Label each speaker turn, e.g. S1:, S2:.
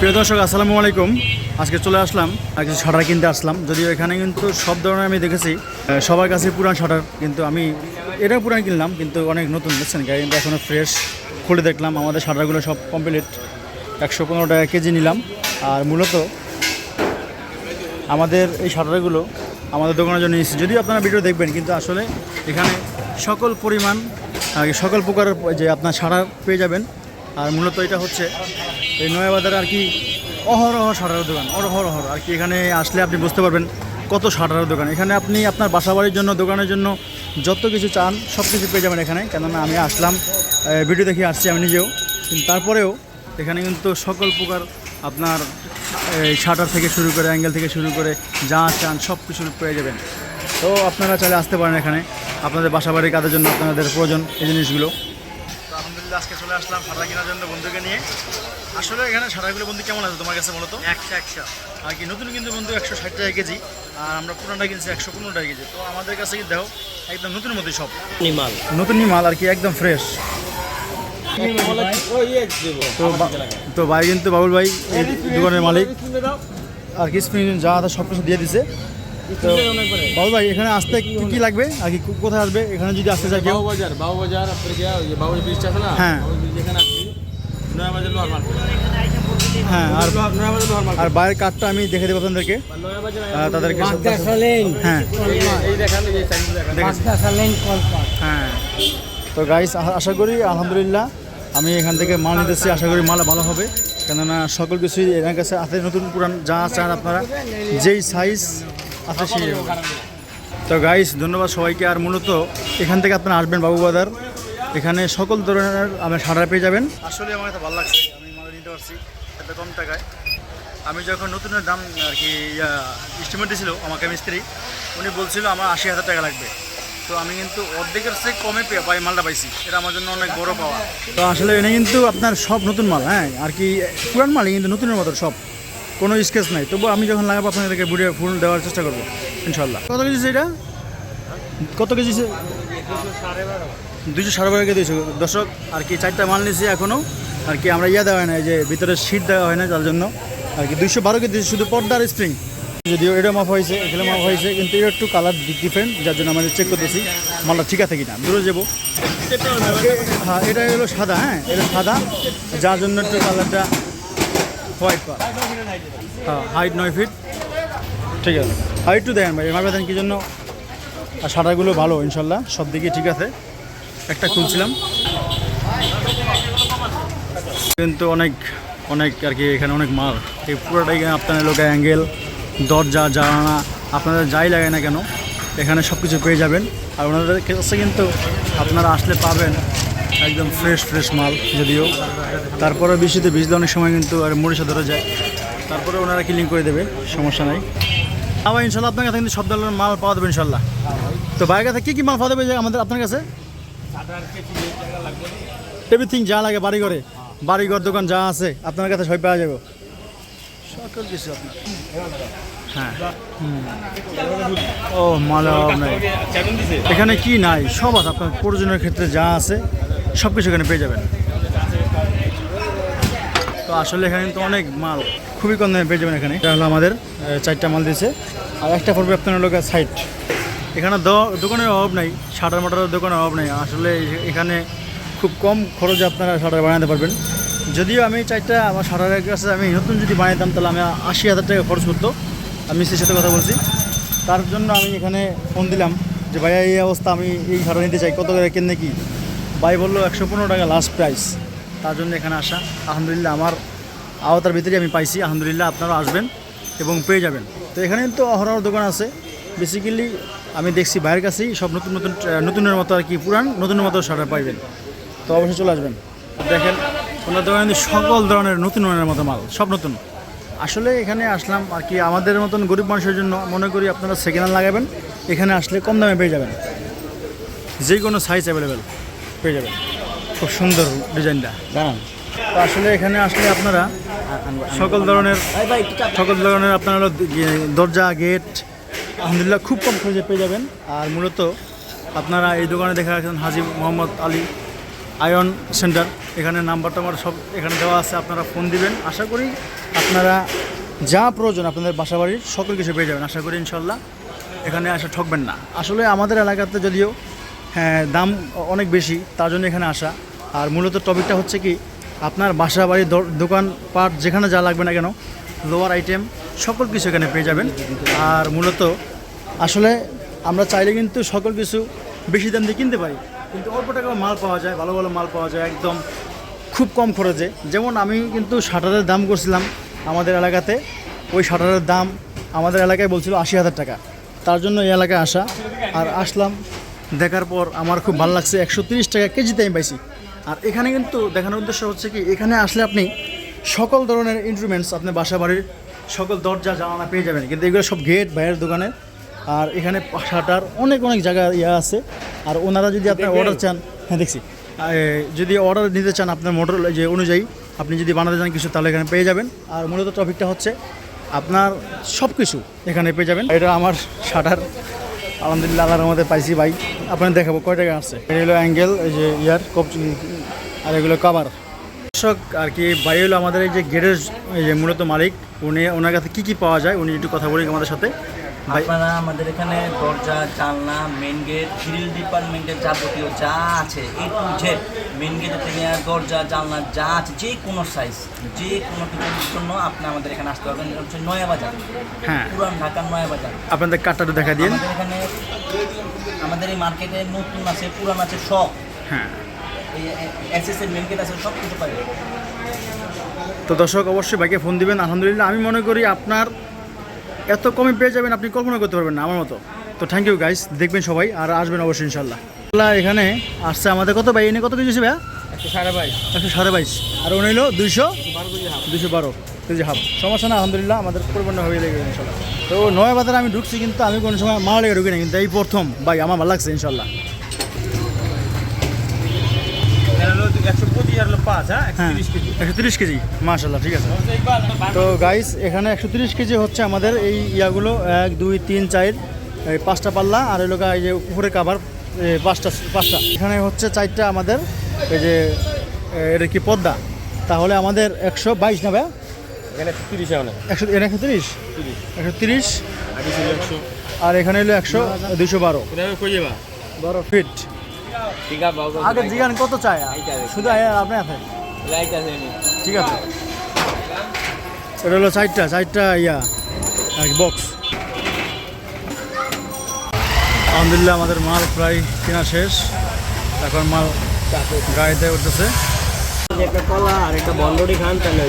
S1: প্রিয় দর্শক, আসসালামু আলাইকুম। আজকে চলে আসলাম, আর কিছু শাটার কিনতে আসলাম। যদিও এখানে কিন্তু সব ধরনের আমি দেখেছি সবার কাছে পুরান শাটার, কিন্তু আমি এটাও পুরান কিনলাম, কিন্তু অনেক নতুন, বুঝছেন? গাড়ি কিন্তু এখনও ফ্রেশ খুলে দেখলাম, আমাদের শাটারগুলো সব কমপ্লিট একশো পনেরো টাকা কেজি নিলাম, আর মূলত আমাদের এই শাটারগুলো আমাদের দোকানের জন্য নিচ্ছি যদিও আপনারা ভিডিও দেখবেন, কিন্তু আসলে এখানে সকল পরিমাণ সকল প্রকারের যে আপনার শাটার পেয়ে যাবেন। আর মূলত এটা হচ্ছে এই নয়াবাজারে আর কি অহরহ শাটারের দোকান, অহরহ আর কি এখানে আসলে আপনি বুঝতে পারবেন কত শাটারের দোকান। এখানে আপনি আপনার বাসাবাড়ির জন্য, দোকানের জন্য যত কিছু চান, সব কিছু পেয়ে যাবেন এখানে। কেননা আমি আসলাম ভিডিও দেখে আসছি আমি নিজেও। কিন্তু তারপরেও এখানে কিন্তু সকল প্রকার আপনার এই শাটার থেকে শুরু করে, অ্যাঙ্গেল থেকে শুরু করে, যা চান সব কিছু পেয়ে যাবেন। তো আপনারা চাইলে আসতে পারেন এখানে। আপনাদের বাসা বাড়ির কাজের জন্য আপনাদের প্রয়োজন এই জিনিসগুলো। আজকে চলে আসলাম শাটা কেনার জন্য বন্ধুকে নিয়ে। আসলে এখানে শাটারগুলো বন্ধু কেমন আছে তোমার কাছে বলো তো?
S2: একশো একশো।
S1: আর কি নতুন কিন্তু বন্ধু একশো ষাট টাকা কেজি আর আমরা পুরানটা কিনছি একশো পনেরো টাকা কেজি। তো আমাদের কাছে কি দেখো একদম নতুন মতোই সব।
S2: নিমাল।
S1: নতুনই মাল আর কি একদম ফ্রেশ তো ভাই কিন্তু বাবুল ভাই দোকানের মালিক। আর কি স্প্রিং যা আছে সব কিছু দিয়ে দিছে। তো বাবুল ভাই এখানে আসতে কি কি লাগবে? আর কি কোথায় আসবে? এখানে যদি আসতে চায় কেউ?
S3: বাবুবাজার বাবুবাজার আপনার গিয়া ওই যে বাবুবাজার আছে না?
S1: হ্যাঁ।
S3: ব্রিজ যেখানে আসছি নয়াবাজার লোহার মার্কেট।
S1: হ্যাঁ আর বাইরের কার্ডটা আমি দেখে দেবো আপনাদেরকে। তাদেরকে হ্যাঁ।
S3: এই দেখান এই সাইডগুলো দেখান।
S1: দেখেছি। হ্যাঁ। তো গাইস আশা করি আলহামদুলিল্লাহ আমি এখান থেকে মাল নিতেছি আশা করি মাল ভালো হবে। কেননা সকল কিছুই এনার কাছে আছে নতুন পুরান যা চান আপনারা যেই সাইজ আছে সেই হবে। তো গাইস ধন্যবাদ সবাইকে। আর মূলত এখান থেকে আপনারা আসবেন বাবু বাজার এখানে সকল ধরনের আপনি সাড়া পেয়ে যাবেন। আসলে আমার কাছে ভালো লাগছে আমি মাল নিতে পারছি এত কম টাকায়। আমি যখন নতুনের দাম আর কি এস্টিমেট দিয়েছিল আমাকে মিস্ত্রি উনি বলছিল আমার আশি হাজার টাকা লাগবে। তো আমি কিন্তু অর্ধেকের চেয়ে কমে পেয়ে পাই মালটা পাইছি। এটা আমার জন্য অনেক বড় পাওয়া। তো আসলে এটা কিন্তু আপনার সব নতুন মাল হ্যাঁ? আর কি পুরান মালই কিন্তু নতুনের মতো সব। কোনো স্কেচ নাই। তবু আমি যখন লাগাবো, আপনাদেরকে বুড়ে ফুল দেওয়ার চেষ্টা করব ইনশাল্লাহ কত কেজি এটা? কত কেজি দুশো সাড়ে বারো কেজি দর্শক, আর কি চারটা মাল নিয়েছি এখনও আর কি আমরা ইয়া দেওয়া হয় না যে ভিতরে সিট দেওয়া হয় না তার জন্য। আর কি দুইশো বারো কেজি শুধু পর্দার স্প্রিং যদিও এটা মাপ হয়েছে, এখানে মাপ হয়েছে, কিন্তু এটা একটু কালার ডিফারেন্ট যার জন্য আমাদের চেক করতেছি, মালটা ঠিক আছে কিনা। দূরে যাব। হ্যাঁ এটা হলো সাদা হ্যাঁ এটা সাদা, যার জন্য একটু কালারটা হোয়াইট হ্যাঁ হাইট নয় ফিট ঠিক আছে। হাইট টু দেখেন ভাই মাপে দেন কি জন্য? আর সাদাগুলো ভালো, ইনশাল্লাহ, সব দিকে ঠিক আছে। একটা খুলছিলাম। কিন্তু অনেক অনেক আর কি, এখানে অনেক মাল। এই পুরোটাই আপনার লোক অ্যাঙ্গেল, দরজা জানানা আপনারা যাই লাগে না কেন, এখানে সব কিছু পেয়ে যাবেন। আর ওনাদের কাছে কিন্তু আপনারা আসলে পাবেন একদম ফ্রেশ ফ্রেশ মাল, যদিও। তারপরে বৃষ্টিতে ভিজলে অনেক সময় কিন্তু আর মরিচা ধরে যায়। তারপরে ওনারা ক্লিন করে দেবে সমস্যা নাই। আবার ইনশাল্লাহ আপনার কাছে কিন্তু সব ধরনের মাল পাওয়া যাবে ইনশাল্লাহ। তো বাইরের কাছে কী কী মাল পাওয়া যে আমাদের আপনার কাছে? এভরিথিং যা লাগে বাড়ি ঘরে বাড়ি ঘর দোকান যা আছে আপনার কাছে সব পাওয়া যাবে। সকল কিছু আপনার। হ্যাঁ। ও মালা নাই এখানে কি নাই সব আছে। আপনার প্রয়োজনের ক্ষেত্রে যা আছে সব কিছু এখানে পেয়ে যাবেন। তো আসলে এখানে কিন্তু অনেক মাল, খুবই কম দামে পেয়ে যাবেন এখানে। এটা হলো আমাদের চারটা মাল দিয়েছে। আর একটা পড়বে আপনার লোকের সাইট। এখানে দোকানের অভাব নাই, শাটার মাটারের দোকানের অভাব নেই। আসলে এখানে খুব কম খরচে আপনারা শাটার বানাতে পারবেন। যদিও আমি চারটা আমার শাটারের কাছে আমি নতুন যদি বানাইতাম তাহলে আমি আশি হাজার টাকা খরচ করতো। আমি মিস্ত্রির সাথে কথা বলছি। তার জন্য আমি এখানে ফোন দিলাম যে, ভাইয়া, এই অবস্থা আমি এই শাটার নিতে চাই, কত করে কেন কি? ভাই বলল, একশো পনেরো টাকা লাস্ট প্রাইস তার জন্য এখানে আসা। আলহামদুলিল্লাহ, আমার আওতার ভিতরে আমি পাইছি। আলহামদুলিল্লাহ, আপনারা আসবেন এবং পেয়ে যাবেন। তো এখানে তো অহরহ দোকান আছে। বেসিক্যালি আমি দেখছি বাইরের কাছেই সব নতুন নতুন নতুনের মতো আর কি পুরান, নতুনের মতো শাটার পাইবেন। তো অবশ্যই চলে আসবেন। দেখেন, ওনার দোকানে সকল ধরনের নতুন ধরনের মতো মাল, সব নতুন। আসলে এখানে আসলাম আর কি আমাদের মতন গরিব মানুষের জন্য মনে করি আপনারা সেকেন্ড হ্যান্ড লাগাবেন। এখানে আসলে কম দামে পেয়ে যাবেন। যে কোনো সাইজ অ্যাভেলেবেল পেয়ে যাবেন। খুব সুন্দর ডিজাইনটা জানান তো আসলে এখানে আসলে আপনারা সকল ধরনের সকল ধরনের আপনারা দরজা গেট আলহামদুলিল্লাহ খুব কম খরচে পেয়ে যাবেন আর মূলত আপনারা এই দোকানে দেখা রাখছেন হাজি মোহাম্মদ আলী আয়ন সেন্টার এখানে নাম্বার টাম্বার সব এখানে দেওয়া আছে আপনারা ফোন দিবেন আশা করি আপনারা যা প্রয়োজন আপনাদের বাসা বাড়ির সকল কিছু পেয়ে যাবেন আশা করি ইনশাল্লাহ এখানে আসা ঠকবেন না আসলে আমাদের এলাকাতে যদিও হ্যাঁ দাম অনেক বেশি, তার জন্য এখানে আসা। আর মূলত টপিকটা হচ্ছে কি, আপনার বাসা বাড়ির দর- দোকান পাট, যেখানে যা লাগবে না কেন লোয়ার আইটেম সকল কিছু এখানে পেয়ে যাবেন। আর মূলত, আসলে আমরা চাইলে কিন্তু সকল কিছু বেশি দাম দিয়ে কিনতে পারি। কিন্তু অল্প টাকা মাল পাওয়া যায়, ভালো ভালো মাল পাওয়া যায়, একদম খুব কম খরচে। যেমন আমি কিন্তু শাটারের দাম করছিলাম আমাদের এলাকাতে, ওই শাটারের দাম আমাদের এলাকায় বলছিল আশি হাজার টাকা। তার জন্য এই এলাকায় আসা, আর আসলাম দেখার পর আমার খুব ভালো লাগছে। একশো তিরিশ টাকা কেজিতে আমি পাইছি। আর এখানে কিন্তু দেখানোর উদ্দেশ্য হচ্ছে কি এখানে আসলে আপনি সকল ধরনের ইনস্ট্রুমেন্টস আপনি বাসা বাড়ির সকল দরজা জানালা পেয়ে যাবেন। কিন্তু এগুলো সব গেট বাইরের দোকানে। আর এখানে শাটার অনেক অনেক জায়গা ইয়ে আছে। আর ওনারা যদি আপনার অর্ডার চান হ্যাঁ দেখছি। যদি অর্ডার নিতে চান আপনার মোটর যে অনুযায়ী আপনি যদি বানাতে চান কিছু তাহলে এখানে পেয়ে যাবেন। আর মূলত টপিকটা হচ্ছে আপনার সব কিছু এখানে পেয়ে যাবেন। এটা আমার শাটার আলহামদুলিল্লাহ, আল্লাহর মধ্যে পাইছি ভাই। আপনার দেখাবো কয় টাকা আছে এটা হলো অ্যাঙ্গেল এই যে ইয়ার কপ আর এগুলো কাবার দর্শক, আর কি, ভাই হলো আমাদের এই যে গেটের মূলত মালিক, উনি, ওনার কাছে কী কী পাওয়া যায়, উনি একটু কথা বলি আমাদের সাথে।
S2: আপনারা আমাদের এখানে দরজা জানলা মেন গেট গ্রিল ডিপার্টমেন্টের যাবতীয় যা আছে এ টু জেড মেন গেটের থেকে দরজা জানলা যা আছে যে কোনো সাইজ যে কোনো কিছুর জন্য আপনি আমাদের এখানে আসতে পারবেন। এটা হচ্ছে নয়া বাজার।
S1: হ্যাঁ।
S2: পুরান ঢাকার নয়া বাজার।
S1: আপনাদের কার্ডটা দেখা দিন।
S2: আমাদের এখানে আমাদের এই মার্কেটে নতুন আছে পুরান আছে সব।
S1: হ্যাঁ।
S2: এই এসএস এর মেন গেট আছে সব কিছু পাবেন।
S1: তো দর্শক অবশ্যই বাইকে ফোন দিবেন। আলহামদুলিল্লাহ আমি মনে করি আপনার এত কমে পেয়ে যাবেন আপনি কল্পনা করতে পারবেন না আমার মতো। তো থ্যাংক ইউ গাইস দেখবেন সবাই আর আসবেন অবশ্যই ইনশাল্লাহ এখানে আসছে আমাদের কত ভাই? এনে কত কেজি ভাই
S3: একশো সাড়ে বাইশ।
S1: একশো সাড়ে বাইশ। আর উনি হলো দুইশো?
S3: দুইশো
S1: দুশো বারো। K G half. সমস্যা না আলহামদুলিল্লাহ আমাদের পরিপূর্ণ হয়ে লেগে ইনশাল্লাহ তো নয় বাজারে আমি ঢুকছি কিন্তু আমি কোনো সময় মারা লেগে ঢুকি না কিন্তু এই প্রথম। ভাই আমার ভালো লাগছে ইনশাল্লাহ
S3: একশো হ্যাঁ? তিরিশ কেজি।
S1: একশো মাশাল্লাহ ঠিক আছে। তো গাইস এখানে একশো তিরিশ কেজি হচ্ছে আমাদের এই ইয়াগুলো এক দুই তিন চার এই পাঁচটা পাল্লা আর এই লোক এই যে উপরে কাভার পাঁচটা পাঁচটা। এখানে হচ্ছে চারটা আমাদের এই যে এটা কি পদ্মা? তাহলে আমাদের একশো বাইশ নেবে
S3: এখানে একশো তিরিশ
S1: একশো একশো তিরিশ? একশো
S3: একশো।
S1: আর এখানে হলো একশো দুশো বারো। বারো ফিট আগে জিগান কত চায়? শুধু আপনি আছে ঠিক আছে। এটা হলো চারটা চারটা ইয়া বক্স আলহামদুলিল্লাহ আমাদের মাল প্রায় কেনা শেষ। এখন মাল গাড়িতে উঠতেছে।
S3: একটা কলা আর একটা বন্ডরি খান তাহলে।